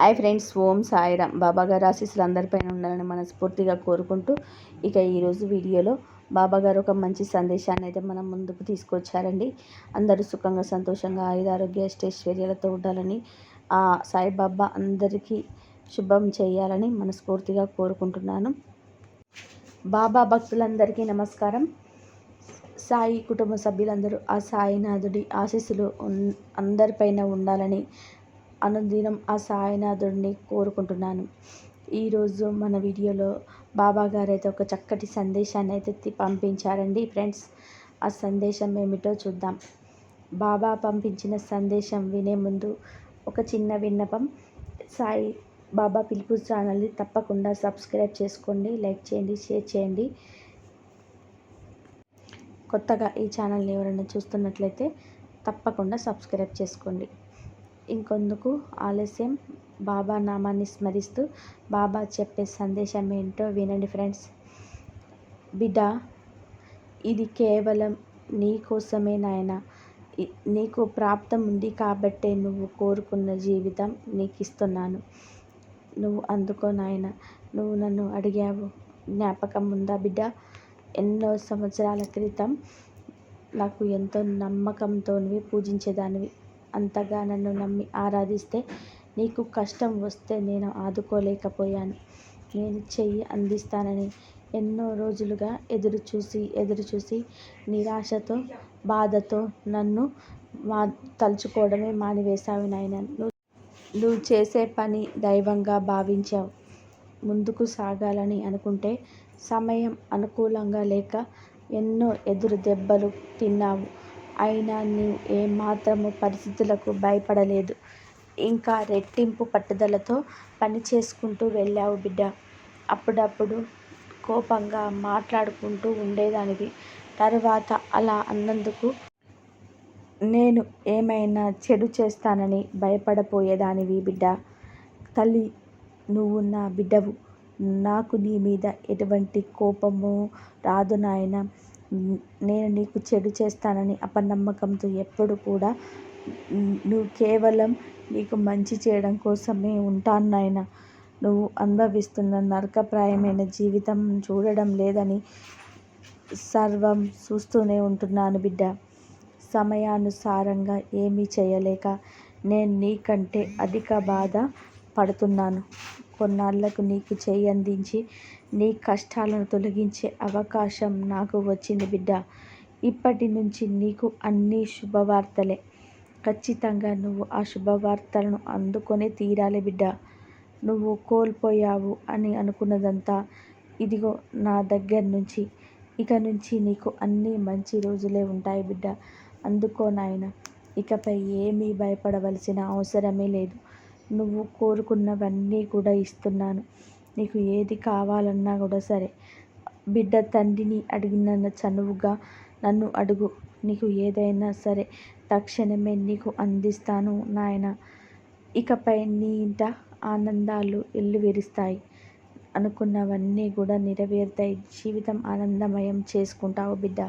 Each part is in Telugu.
Hi friends Om Sairam. బాబా గారు ఆశీస్సులు అందరిపైన ఉండాలని మనస్ఫూర్తిగా కోరుకుంటూ ఇక ఈరోజు వీడియోలో బాబా గారు ఒక మంచి సందేశాన్ని అయితే మనం ముందుకు తీసుకొచ్చారండి. అందరూ సుఖంగా సంతోషంగా ఆయుధారోగ్య అష్టైశ్వర్యాలతో ఉండాలని ఆ సాయిబాబా అందరికీ శుభం చేయాలని మనస్ఫూర్తిగా కోరుకుంటున్నాను. బాబా భక్తులందరికీ నమస్కారం. సాయి కుటుంబ సభ్యులందరూ ఆ సాయినాథుడి ఆశీస్సులు అందరిపైన ఉండాలని అనుదినం ఆ సాయినాథుడిని కోరుకుంటున్నాను. ఈరోజు మన వీడియోలో బాబా గారు అయితే ఒక చక్కటి సందేశాన్ని అయితే తి- పంపించారండి. ఫ్రెండ్స్ ఆ సందేశం ఏమిటో చూద్దాం. బాబా పంపించిన సందేశం వినే ముందు ఒక చిన్న విన్నపం. సాయి బాబా పిలుపు ఛానల్ని తప్పకుండా సబ్స్క్రైబ్ చేసుకోండి లైక్ చేయండి షేర్ చేయండి. కొత్తగా ఈ ఛానల్ని ఎవరైనా చూస్తున్నట్లయితే తప్పకుండా సబ్స్క్రైబ్ చేసుకోండి. ఇంకొందుకు ఆలస్యం. బాబా నామాన్ని స్మరిస్తూ బాబా చెప్పే సందేశం ఏంటో వినండి ఫ్రెండ్స్. బిడ్డ ఇది కేవలం నీ కోసమే నాయన. నీకు ప్రాప్తం ఉంది కాబట్టే నువ్వు కోరుకున్న జీవితం నీకు ఇస్తున్నాను నువ్వు అందుకో నాయన. నువ్వు నన్ను అడిగావు. జ్ఞాపకం ఉందా బిడ్డ? ఎన్నో సంవత్సరాల క్రితం నాకు ఎంతో నమ్మకంతో పూజించేదానివి. అంతగా నన్ను నమ్మి ఆరాధిస్తే నీకు కష్టం వస్తే నేను ఆదుకోలేకపోయాను. నేను చెయ్యి అందిస్తానని ఎన్నో రోజులుగా ఎదురు చూసి ఎదురు చూసి నిరాశతో బాధతో నన్ను మా తలుచుకోవడమే మానివేశావు నాయన. నువ్వు నువ్వు చేసే పని దైవంగా భావించావు. ముందుకు సాగాలని అనుకుంటే సమయం అనుకూలంగా లేక ఎన్నో ఎదురు దెబ్బలు తిన్నావు. అయినా నీవు ఏమాత్రము పరిస్థితులకు భయపడలేదు. ఇంకా రెట్టింపు పట్టుదలతో పని చేసుకుంటూ వెళ్ళావు బిడ్డ. అప్పుడప్పుడు కోపంగా మాట్లాడుకుంటూ ఉండేదానివి. తర్వాత అలా అన్నందుకు నేను ఏమైనా చెడు చేస్తానని భయపడపోయేదానివి బిడ్డ. తల్లి నువ్వు నా బిడ్డవు. నాకు నీ మీద ఎటువంటి కోపము రాదు నాయన. నేను నీకు చెడు చేస్తానని అపనమ్మకంతో ఎప్పుడు కూడా నువ్వు కేవలం నీకు మంచి చేయడం కోసమే ఉంటాను నాయన. నువ్వు అనుభవిస్తున్న నరకప్రాయమైన జీవితం చూడడం లేదని సర్వం చూస్తూనే ఉంటున్నాను బిడ్డ. సమయానుసారంగా ఏమీ చేయలేక నేను నీకంటే అధిక బాధ పడుతున్నాను. కొన్నాళ్ళకు నీకు చేయి అందించి నీ కష్టాలను తొలగించే అవకాశం నాకు వచ్చింది బిడ్డ. ఇప్పటి నుంచి నీకు అన్ని శుభవార్తలే. ఖచ్చితంగా నువ్వు ఆ శుభవార్తలను అందుకొని తీరాలి బిడ్డ. నువ్వు కోల్పోయావు అని అనుకున్నదంతా ఇదిగో నా దగ్గర నుంచి. ఇక నుంచి నీకు అన్ని మంచి రోజులే ఉంటాయి బిడ్డ. అందుకో నాయన ఇకపై ఏమీ భయపడవలసిన అవసరమే లేదు. నువ్వు కోరుకున్నవన్నీ కూడా ఇస్తున్నాను. నీకు ఏది కావాలన్నా కూడా సరే. బిడ్డ తండ్రిని అడిగిన చనువుగా నన్ను అడుగు. నీకు ఏదైనా సరే తక్షణమే నీకు అందిస్తాను నాయన. ఇకపై నీ ఇంట ఆనందాలు వెల్లువిరుస్తాయి అనుకున్నవన్నీ కూడా నెరవేరుతాయి. జీవితం ఆనందమయం చేసుకుంటావు బిడ్డ.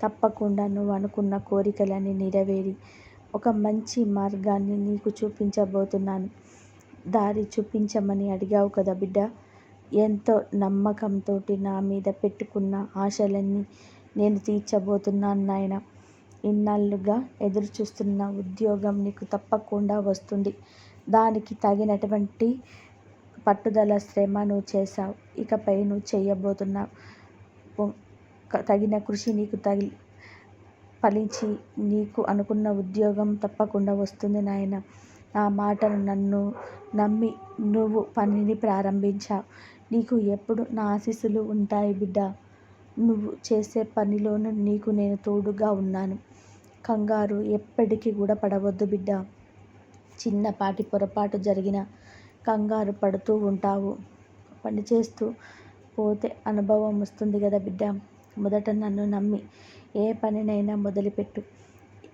తప్పకుండా నువ్వు అనుకున్న కోరికలన్నీ నెరవేరి ఒక మంచి మార్గాన్ని నీకు చూపించబోతున్నాను. దారి చూపించమని అడిగావు కదా బిడ్డ. ఎంతో నమ్మకంతో నా మీద పెట్టుకున్న ఆశలన్నీ నేను తీర్చబోతున్నాను నాయన. ఇన్నాళ్ళుగా ఎదురు చూస్తున్న ఉద్యోగం నీకు తప్పకుండా వస్తుంది. దానికి తగినటువంటి పట్టుదల శ్రమ నువ్వు చేశావు. ఇకపై నువ్వు చేయబోతున్నావు. తగిన కృషి నీకు తగి ఫలించి నీకు అనుకున్న ఉద్యోగం తప్పకుండా వస్తుంది నాయన. నా మాటను నన్ను నమ్మి నువ్వు పనిని ప్రారంభించావు. నీకు ఎప్పుడు నా ఆశీస్సులు ఉంటాయి బిడ్డ. నువ్వు చేసే పనిలోనూ నీకు నేను తోడుగా ఉన్నాను. కంగారు ఎప్పటికీ కూడా పడవద్దు బిడ్డ. చిన్నపాటి పొరపాటు జరిగిన కంగారు పడుతూ ఉంటావు. పని చేస్తూ పోతే అనుభవం వస్తుంది కదా బిడ్డ. మొదట నన్ను నమ్మి ఏ పనినైనా మొదలుపెట్టు.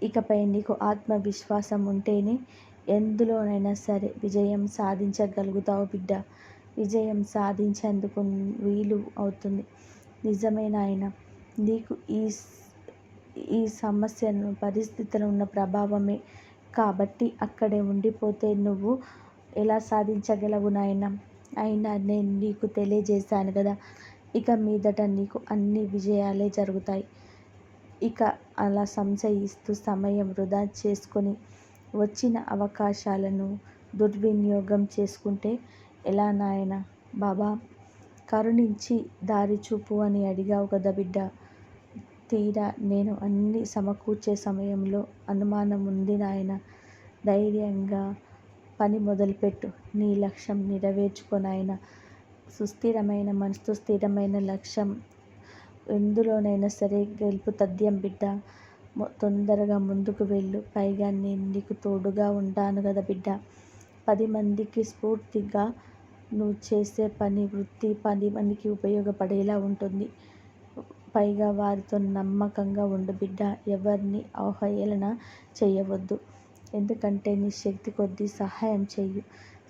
ఇకపై నీకు ఆత్మవిశ్వాసం ఉంటేనే ఎందులోనైనా సరే విజయం సాధించగలుగుతావు బిడ్డ. విజయం సాధించేందుకు వీలు అవుతుంది. నిజమైన ఆయన నీకు ఈ ఈ సమస్యను పరిస్థితులు ఉన్న ప్రభావమే. కాబట్టి అక్కడే ఉండిపోతే నువ్వు ఎలా సాధించగలవు నాయన? అయినా నేను నీకు తెలియజేశాను కదా ఇక మీదట నీకు అన్ని విజయాలే జరుగుతాయి. ఇక అలా సంశయిస్తూ సమయం వృధా చేసుకొని వచ్చిన అవకాశాలను దుర్వినియోగం చేసుకుంటే ఎలా నాయనా? బాబా కరుణించి దారి చూపు అని అడిగావు కదా బిడ్డ. తీరా నేను అన్నీ సమకూర్చే సమయంలో అనుమానం ఉంది నాయన. ధైర్యంగా పని మొదలుపెట్టు. నీ లక్ష్యం నెరవేర్చుకో నాయన. సుస్థిరమైన మనసుతో స్థిరమైన లక్ష్యం. ఎందులోనైనా సరే గెలుపు తథ్యం బిడ్డ. తొందరగా ముందుకు వెళ్ళు. పైగా నేను నీకు తోడుగా ఉంటాను కదా బిడ్డ. పది మందికి స్ఫూర్తిగా నువ్వు చేసే పని వృత్తి పది మందికి ఉపయోగపడేలా ఉంటుంది. పైగా వారితో నమ్మకంగా ఉండు బిడ్డ. ఎవరిని అవహేళన చేయవద్దు. ఎందుకంటే నీ శక్తి కొద్దీ సహాయం చెయ్యి.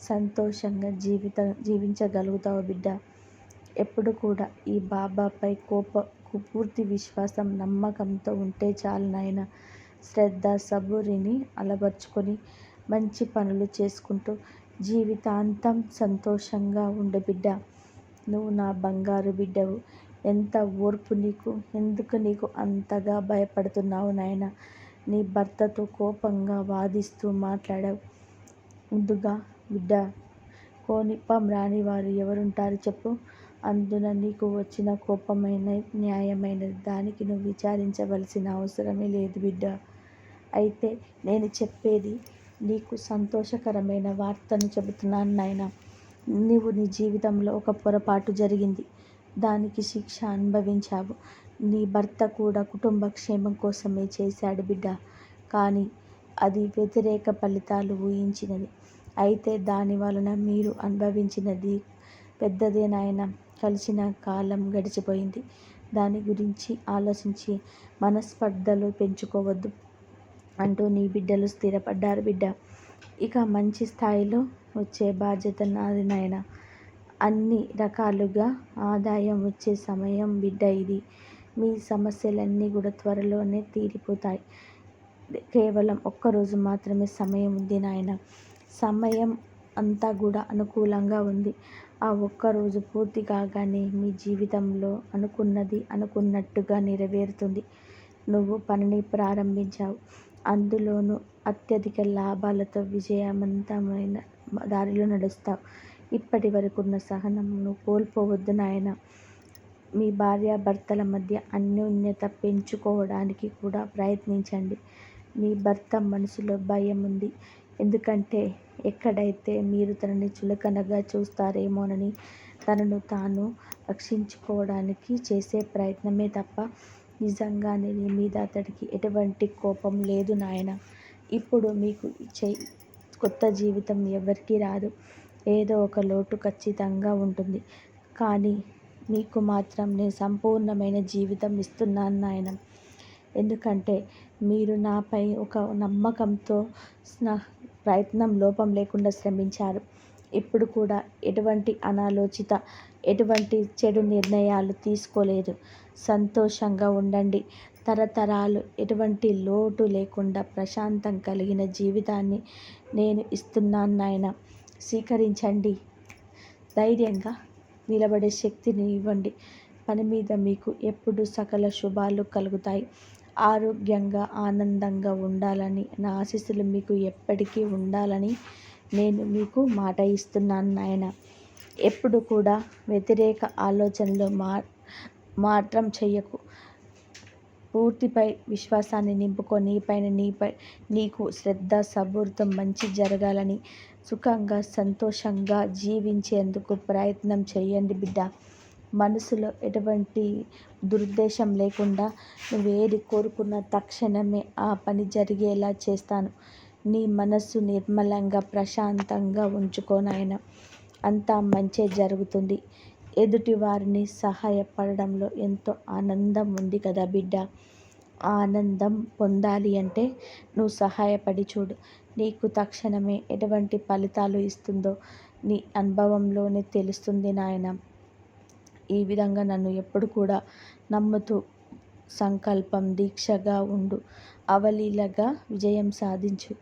సంతోషంగా జీవిత జీవించగలుగుతావు బిడ్డ. ఎప్పుడు కూడా ఈ బాబాపై కోప పూర్తి విశ్వాసం నమ్మకంతో ఉంటే చాలు నాయన. శ్రద్ధ సబూరిని అలవర్చుకొని మంచి పనులు చేసుకుంటూ జీవితాంతం సంతోషంగా ఉండు బిడ్డ. నువ్వు నా బంగారు బిడ్డవు. ఎంత ఓర్పు నీకు ఎందుకు నీకు అంతగా భయపడుతున్నావు నాయన? నీ భర్తతో కోపంగా వాదిస్తూ మాట్లాడావు. ముందుగా బిడ్డ కోనిప్పం రాని వారు ఎవరుంటారు చెప్పు. అందున నీకు వచ్చిన కోపమైన న్యాయమైనది దానికి నువ్వు విచారించవలసిన అవసరమే లేదు బిడ్డ. అయితే నేను చెప్పేది నీకు సంతోషకరమైన వార్తను చెబుతున్నాను నాయన. నీవు నీ జీవితంలో ఒక పొరపాటు జరిగింది. దానికి శిక్ష అనుభవించావు. నీ భర్త కూడా కుటుంబ క్షేమం కోసమే చేశాడు బిడ్డ. కానీ అది వ్యతిరేక ఫలితాలు ఊహించినది. అయితే దాని వలన మీరు అనుభవించినది పెద్దదే నాయన. కలిసిన కాలం గడిచిపోయింది. దాని గురించి ఆలోచించి మనస్పర్ధలు పెంచుకోవద్దు అంటూ నీ బిడ్డలు స్థిరపడ్డారు బిడ్డ. ఇక మంచి స్థాయిలో వచ్చే బాధ్యత నాది నాయన. అన్ని రకాలుగా ఆదాయం వచ్చే సమయం బిడ్డ ఇది. మీ సమస్యలన్నీ కూడా త్వరలోనే తీరిపోతాయి. కేవలం ఒక్కరోజు మాత్రమే సమయం ఉంది నాయన. సమయం అంతా కూడా అనుకూలంగా ఉంది. ఆ ఒక్కరోజు పూర్తి కాగానే మీ జీవితంలో అనుకున్నది అనుకున్నట్టుగా నెరవేరుతుంది. నువ్వు పనిని ప్రారంభించావు. అందులోనూ అత్యధిక లాభాలతో విజయవంతమైన దారిలో నడుస్తావు. ఇప్పటి వరకున్న సహనమును కోల్పోవద్దు నాయన. మీ భార్యాభర్తల మధ్య అన్యోన్యత పెంచుకోవడానికి కూడా ప్రయత్నించండి. మీ భర్త మనసులో భయం ఉంది ఎందుకంటే ఎక్కడైతే మీరు తనని చులకనగా చూస్తారేమోనని తనను తాను రక్షించుకోవడానికి చేసే ప్రయత్నమే తప్ప నిజంగానే నీ మీద అతడికి ఎటువంటి కోపం లేదు నాయన. ఇప్పుడు మీకు చే కొత్త జీవితం ఎవరికీ రాదు. ఏదో ఒక లోటు ఖచ్చితంగా ఉంటుంది. కానీ మీకు మాత్రం నేను సంపూర్ణమైన జీవితం ఇస్తున్నాను నాయన. ఎందుకంటే మీరు నాపై ఒక నమ్మకంతో నా ప్రయత్నం లోపం లేకుండా శ్రమించారు. ఇప్పుడు కూడా ఎటువంటి అనాలోచిత ఎటువంటి చెడు నిర్ణయాలు తీసుకోలేదు. సంతోషంగా ఉండండి. తరతరాలు ఎటువంటి లోటు లేకుండా ప్రశాంతం కలిగిన జీవితాన్ని నేను ఇస్తున్నాను నాయన. స్వీకరించండి. ధైర్యంగా నిలబడే శక్తిని ఇవ్వండి. పని మీద మీకు ఎప్పుడు సకల శుభాలు కలుగుతాయి. ఆరోగ్యంగా ఆనందంగా ఉండాలని నా ఆశీస్సులు మీకు ఎప్పటికీ ఉండాలని నేను మీకు మాట ఇస్తున్నాను నాయన. ఎప్పుడు కూడా వ్యతిరేక ఆలోచనలు మా మాత్రం చెయ్యకు పూర్తిపై విశ్వాసాన్ని నింపుకో. నీపైన నీపై నీకు శ్రద్ధ సబూర్తం మంచి జరగాలని సుఖంగా సంతోషంగా జీవించేందుకు ప్రయత్నం చేయండి బిడ్డ. మనసులో ఎటువంటి దురుద్దేశం లేకుండా నువ్వు ఏది కోరుకున్న తక్షణమే ఆ పని జరిగేలా చేస్తాను. నీ మనస్సు నిర్మలంగా ప్రశాంతంగా ఉంచుకోనాయన అంతా మంచే జరుగుతుంది. ఎదుటి వారిని సహాయపడడంలో ఎంతో ఆనందం ఉంది కదా బిడ్డ. ఆనందం పొందాలి అంటే నువ్వు సహాయపడి చూడు. నీకు తక్షణమే ఎటువంటి ఫలితాలు ఇస్తుందో నీ అనుభవంలోనే తెలుస్తుంది నాయన. ఈ విధంగా నన్ను ఎప్పుడు కూడా నమ్ముతూ సంకల్పం దీక్షగా ఉండు. అవలీలగా విజయం సాధించు.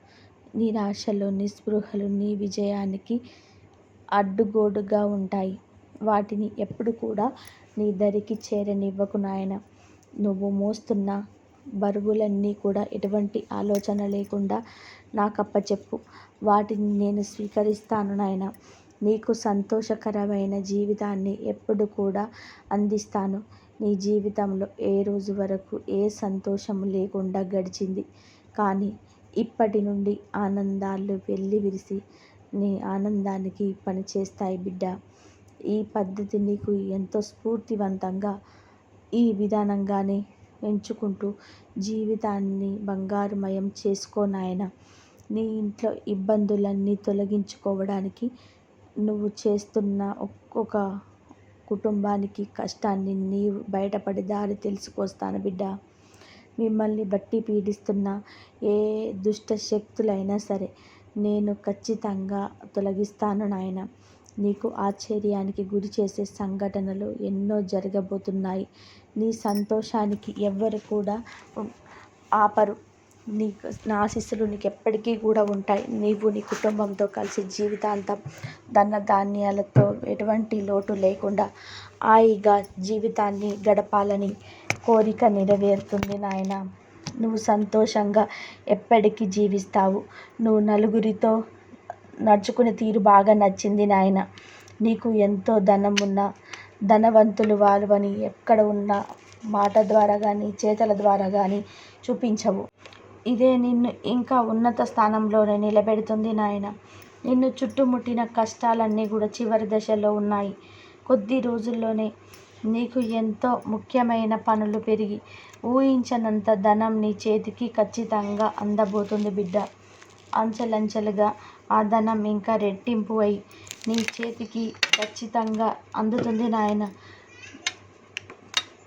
నిరాశలు నిస్పృహలు నీ విజయానికి అడ్డుగోడుగా ఉంటాయి. వాటిని ఎప్పుడు కూడా నీ దరికి చేరనివ్వకు నాయన. నువ్వు మోస్తున్న బరువులన్నీ కూడా ఎటువంటి ఆలోచన లేకుండా నాకప్పచెప్పు. వాటిని నేను స్వీకరిస్తాను నాయన. నీకు సంతోషకరమైన జీవితాన్ని ఎప్పుడు కూడా అందిస్తాను. నీ జీవితంలో ఏ రోజు వరకు ఏ సంతోషం లేకుండా గడిచింది. కానీ ఇప్పటి నుండి ఆనందాలు వెళ్ళి విరిసి నీ ఆనందానికి పనిచేస్తాయి బిడ్డ. ఈ పద్ధతి నీకు ఎంతో స్ఫూర్తివంతంగా ఈ విధానంగానే ఎంచుకుంటూ జీవితాన్ని బంగారుమయం చేసుకోనాయన నీ ఇంట్లో ఇబ్బందులన్నీ తొలగించుకోవడానికి నువ్వు చేస్తున్న ఒక్కొక్క కుటుంబానికి కష్టాన్ని నీవు బయటపడి దారి తెలుసుకొస్తాను బిడ్డ. మిమ్మల్ని బట్టి పీడిస్తున్న ఏ దుష్ట శక్తులైనా సరే నేను ఖచ్చితంగా తొలగిస్తాను నాయన. నీకు ఆశ్చర్యానికి గురి చేసే సంఘటనలు ఎన్నో జరగబోతున్నాయి. నీ సంతోషానికి ఎవ్వరు కూడా ఆపరు. నీకు నా ఆశీస్సులు నీకు ఎప్పటికీ కూడా ఉంటాయి. నీవు నీ కుటుంబంతో కలిసి జీవితాంతం ధన ధాన్యాలతో ఎటువంటి లోటు లేకుండా హాయిగా జీవితాన్ని గడపాలని కోరిక నెరవేరుతుంది నాయన. నువ్వు సంతోషంగా ఎప్పటికీ జీవిస్తావు. నువ్వు నలుగురితో నడుచుకునే తీరు బాగా నచ్చింది నాయన. నీకు ఎంతో ధనం ఉన్న ధనవంతులు వారు అని ఎక్కడ ఉన్న మాట ద్వారా కానీ చేతల ద్వారా కానీ చూపించవు. ఇదే నిన్ను ఇంకా ఉన్నత స్థానంలోనే నిలబెడుతుంది నాయన. నిన్ను చుట్టుముట్టిన కష్టాలన్నీ కూడా చివరి దశలో ఉన్నాయి. కొద్ది రోజుల్లోనే నీకు ఎంతో ముఖ్యమైన పనులు పెరిగి ఊహించనంత ధనం నీ చేతికి ఖచ్చితంగా అందబోతుంది బిడ్డ. అంచెలంచెలుగా ఆ ధనం ఇంకా రెట్టింపు అయి నీ చేతికి ఖచ్చితంగా అందుతుంది నాయన.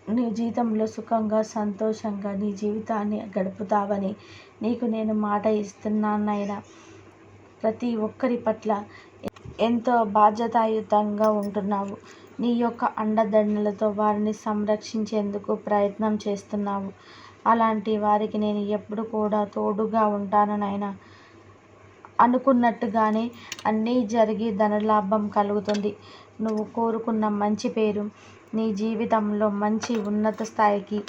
నీ జీవితంలో సుఖంగా సంతోషంగా నీ జీవితాన్ని గడుపుతావని నీకు నేను మాట ఇస్తున్నాను నాయన ప్రతి ఒక్కరి పట్ల ఎంతో బాధ్యతాయుతంగా ఉంటున్నావు. నీ యొక్క అండదండలతో వారిని సంరక్షించేందుకు ప్రయత్నం చేస్తున్నావు. అలాంటి వారికి నేను ఎప్పుడు కూడా తోడుగా ఉంటాను నాయన అనుకున్నట్టుగానే అన్నీ జరిగి ధనలాభం కలుగుతుంది. నువ్వు కోరుకున్న మంచి పేరు నీ జీవితంలో మంచి ఉన్నత స్థాయికి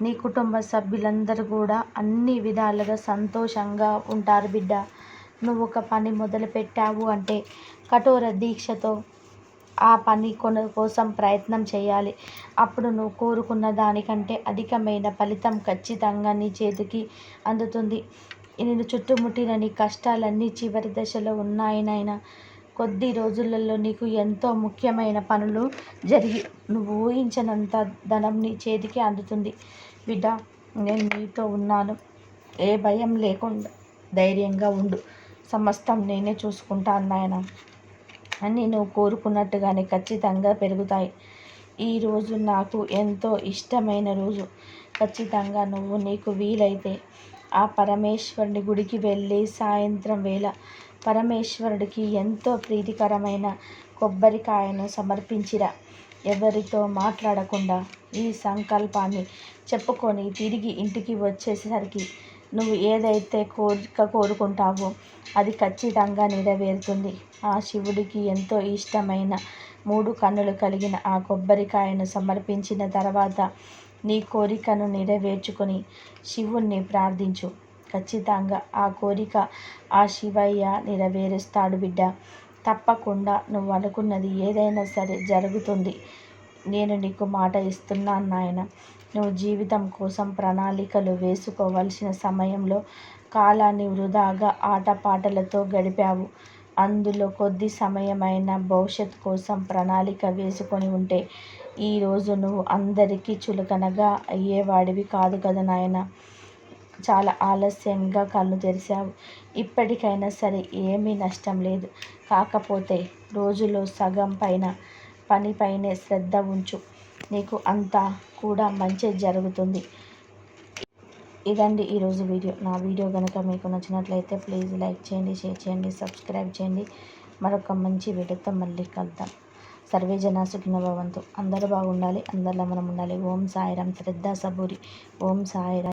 నీ కుటుంబ సభ్యులందరూ కూడా అన్ని విధాలుగా సంతోషంగా ఉంటారు బిడ్డ. నువ్వు ఒక పని మొదలుపెట్టావు అంటే కఠోర దీక్షతో ఆ పని కొన కోసం ప్రయత్నం చేయాలి. అప్పుడు నువ్వు కోరుకున్న దానికంటే అధికమైన ఫలితం ఖచ్చితంగా నీ చేతికి అందుతుంది. నేను చుట్టుముట్టిన నీ కష్టాలన్నీ చివరి దశలో ఉన్నాయి కొద్ది రోజులలో నీకు ఎంతో ముఖ్యమైన పనులు జరిగి నువ్వు ఊహించనంత ధనం నీ చేతికి అందుతుంది. బిడ్డ నేను నీతో ఉన్నాను. ఏ భయం లేకుండా ధైర్యంగా ఉండు. సమస్తం నేనే చూసుకుంటాను నాయన. అని నువ్వు కోరుకున్నట్టుగానే ఖచ్చితంగా పెరుగుతాయి. ఈరోజు నాకు ఎంతో ఇష్టమైన రోజు. ఖచ్చితంగా నువ్వు నీకు వీలైతే ఆ పరమేశ్వరుని గుడికి వెళ్ళి సాయంత్రం వేళ పరమేశ్వరుడికి ఎంతో ప్రీతికరమైన కొబ్బరికాయను సమర్పించిరా. ఎవరితో మాట్లాడకుండా ఈ సంకల్పాన్ని చెప్పుకొని తిరిగి ఇంటికి వచ్చేసరికి నువ్వు ఏదైతే కోరిక కోరుకుంటావో అది ఖచ్చితంగా నెరవేరుతుంది. ఆ శివుడికి ఎంతో ఇష్టమైన మూడు కన్నులు కలిగిన ఆ కొబ్బరికాయను సమర్పించిన తర్వాత నీ కోరికను నెరవేర్చుకొని శివుణ్ణి ప్రార్థించు. ఖచ్చితంగా ఆ కోరిక ఆ శివయ్య నెరవేరుస్తాడు బిడ్డ. తప్పకుండా నువ్వు అనుకున్నది ఏదైనా సరే జరుగుతుంది. నేను నీకు మాట ఇస్తున్నాను నాయన. నువ్వు జీవితం కోసం ప్రణాళికలు వేసుకోవలసిన సమయంలో కాలాన్ని వృధాగా ఆటపాటలతో గడిపావు. అందులో కొద్ది సమయమైన భవిష్యత్ కోసం ప్రణాళిక వేసుకొని ఉంటే ఈరోజు నువ్వు అందరికీ చులకనగా అయ్యేవాడివి కాదు కదా నాయన. చాలా ఆలస్యంగా కళ్ళు తెరిచావు ఇప్పటికైనా సరే ఏమీ నష్టం లేదు. కాకపోతే రోజులో సగం పైన పనిపైనే శ్రద్ధ ఉంచు. నీకు అంతా కూడా మంచి జరుగుతుంది. ఇదండి ఈరోజు వీడియో. నా వీడియో కనుక మీకు నచ్చినట్లయితే ప్లీజ్ లైక్ చేయండి షేర్ చేయండి సబ్స్క్రైబ్ చేయండి. మరొక మంచి వీడియోతో మళ్ళీ కలుద్దాం. సర్వే జన సుఖిన భవంతు. అందరూ బాగుండాలి అందరిలో మనం ఉండాలి. ఓం సాయిరామ్ శ్రద్ధ సబూరి. ఓం సాయిరా